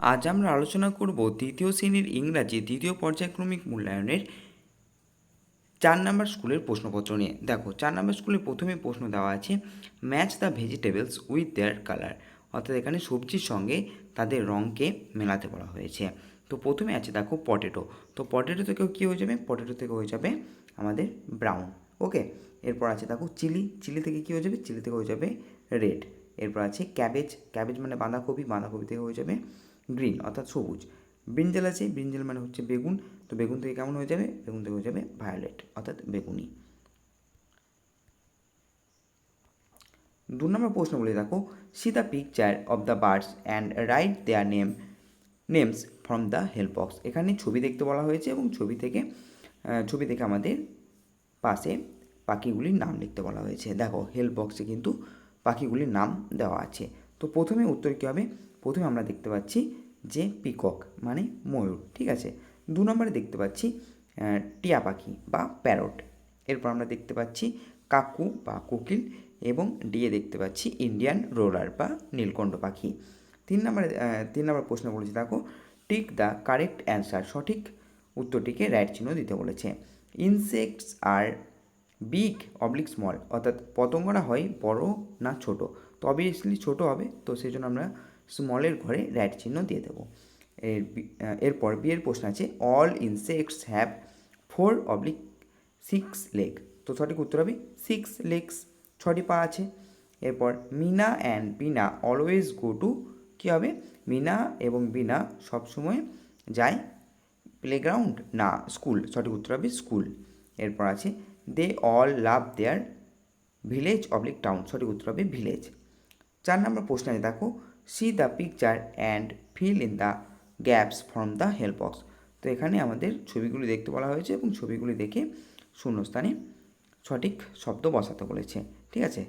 আজ আমরা আলোচনা করব দ্বিতীয় শ্রেণির ইংরাজি দ্বিতীয় পর্যায়ক্রমিক মূল্যায়নের চার নাম্বার স্কুলের প্রশ্নপত্র নিয়ে। দেখো, চার নাম্বার স্কুলে প্রথমে প্রশ্ন দেওয়া আছে match the vegetables with their colour অর্থাৎ এখানে সবজির সঙ্গে তাদের রঙকে মেলাতে বলা হয়েছে। তো প্রথমে আছে দেখো পটেটো তো পটেটো থেকেও কী হয়ে যাবে? পটেটো থেকে হয়ে যাবে আমাদের ব্রাউন ওকে এরপর আছে দেখো চিলি চিলি থেকে কী হয়ে যাবে? চিলি থেকে হয়ে যাবে রেড এরপর আছে ক্যাবেজ ক্যাবেজ মানে বাঁধাকপি। বাঁধাকপি থেকে হয়ে যাবে গ্রিন অর্থাৎ সবুজ। ব্রিঞ্জাল আছে, ব্রিঞ্জাল মানে হচ্ছে বেগুন। তো বেগুন থেকে কেমন হয়ে যাবে? বেগুন থেকে হয়ে যাবে ভায়োলেট অর্থাৎ বেগুনি। দু নম্বর প্রশ্ন বলে দেখো see picture of the birds and write their name names from the help box এখানে ছবি দেখতে বলা হয়েছে এবং ছবি থেকে ছবি থেকে আমাদের পাশে পাখিগুলির নাম লিখতে বলা হয়েছে। দেখো হেল্প বক্সে কিন্তু পাখিগুলির নাম দেওয়া আছে। তো প্রথমে উত্তর কী হবে? প্রথমে আমরা দেখতে পাচ্ছি যে পিকক মানে ময়ূর, ঠিক আছে? দু নম্বরে দেখতে পাচ্ছি টিয়া পাখি বা প্যারট। এরপর আমরা দেখতে পাচ্ছি কাকু বা কোকিল এবং ডিয়ে দেখতে পাচ্ছি ইন্ডিয়ান রোলার বা নীলকণ্ঠ পাখি। তিন নম্বরে তিন নম্বর প্রশ্ন বলেছে, দেখো টিক দ্য কারেক্ট অ্যান্সার, সঠিক উত্তরটিকে রাইট চিহ্ন দিতে বলেছে। Insects are big, oblique small, অর্থাৎ পতঙ্গরা হয় বড় না ছোট? তো অবভিয়াসলি ছোট হবে, তো সেই জন্য আমরা স্মলের ঘরে রাইট চিহ্ন দিয়ে দেবো। এর এরপর বিয়ের প্রশ্ন আছে all insects have four oblique six leg তো সঠিক উত্তর হবে সিক্স লেগস ছটি পা আছে। এরপর Meena and Beena always go to কী হবে? মিনা এবং বিনা সবসময় যায় প্লেগ্রাউন্ড না স্কুল সঠিক উত্তর হবে স্কুল এরপর আছে they all love their village oblique town সঠিক উত্তর হবে ভিলেজ চার নম্বর প্রশ্ন আছে, দেখো see the picture and fill in the gaps from the help box তো এখানে আমাদের ছবিগুলি দেখতে বলা হয়েছে এবং ছবিগুলি দেখে শূন্যস্থানে সঠিক শব্দ বসাতে বলেছে। ঠিক আছে?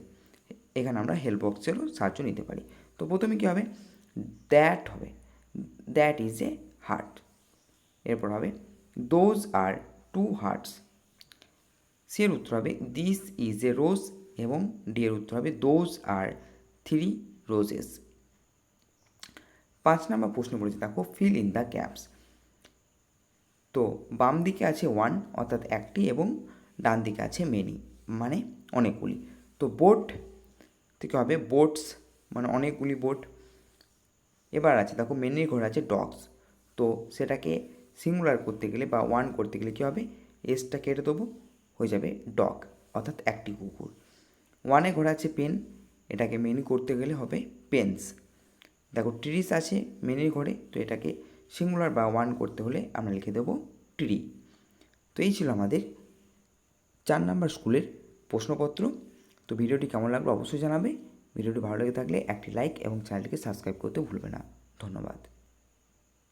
এখানে আমরা হেল্প বক্সেরও সাহায্য নিতে পারি। তো প্রথমে কী হবে? দ্যাট হবে। দ্যাট ইজ এ হার্ট এরপর হবে those are two hearts C এর উত্তর হবে দিস ইজ এ রোজ এবং ডি এর উত্তর হবে দোজ আর থ্রি রোজেস পাঁচ নম্বর প্রশ্ন বলেছে, দেখো ফিল ইন দ্য গ্যাপস তো বাম দিকে আছে ওয়ান অর্থাৎ একটি, এবং ডান দিকে আছে মেনি মানে অনেকগুলি। তো বোট থেকে হবে বোটস মানে অনেকগুলি বোট এবার আছে, দেখো মেনির ঘর আছে ডগস তো সেটাকে সিঙ্গুলার করতে গেলে বা ওয়ান করতে গেলে কী হবে? এসটা কেটে দেবো, হয়ে যাবে ডগ অর্থাৎ একটি কুকুর। ওয়ানে ঘোরা আছে পেন এটাকে মেনি করতে গেলে হবে পেন্স দেখো ট্রিস আছে মেনের ঘরে, তো এটাকে সিঙ্গুলার বা ওয়ান করতে হলে আমরা লিখে দেবো ট্রি তো এই ছিল আমাদের চার নাম্বার স্কুলের প্রশ্নপত্র। তো ভিডিওটি কেমন লাগল অবশ্যই জানাবে। ভিডিওটি ভালো লেগে থাকলে একটি লাইক এবং চ্যানেলটিকে সাবস্ক্রাইব করতে ভুলবে না। ধন্যবাদ।